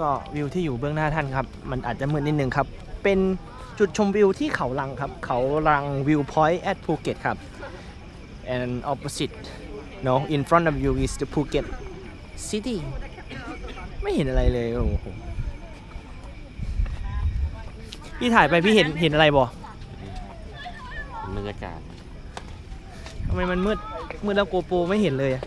ก็วิวที่อยู่เบื้องหน้าท่านครับ มันอาจจะมืดนิดนึงครับ เป็นจุดชมวิวที่เขาลังครับ เขาลังวิวพอยต์ at Phuket ครับ and opposite no in front of you is the Phuket city ไม่เห็นอะไรเลยโอ้โหพี่ถ่ายไปพี่เห็นเห็นอะไรบ่บรรยากาศทำไมมันมืดมืดแล้วโกโปรไม่เห็นเลยอะ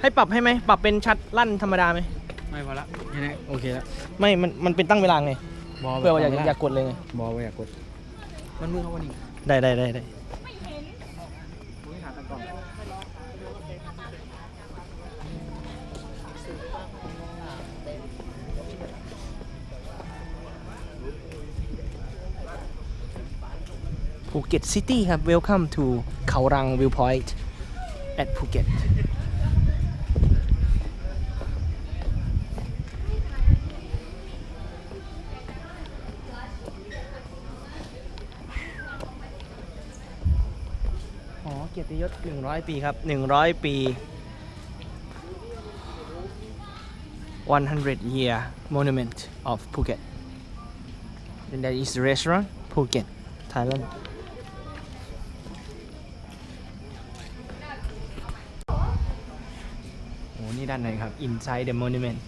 ให้ปรับให้ไหมปรับเป็นชัดลั่นธรรมดาไหมไม่พอละแค่นี้โอเคแล้วไม่มันมันเป็นตั้งเวลาไงบอเพื่อว่าอยากอยากกดเลยไงบอว่าอยากกด มันมือเขาวันนี้ได้ได้ได้ได้ภูเก็ตซิตี้ครับ Welcome to เขารัง View Point at Phuket อ๋อเกียรติยศ 100 ปีครับ 100 ปี 100 year monument of Phuket and that is the restaurant Phuket Thailand โอ้นี่ด้านในครับ inside the monument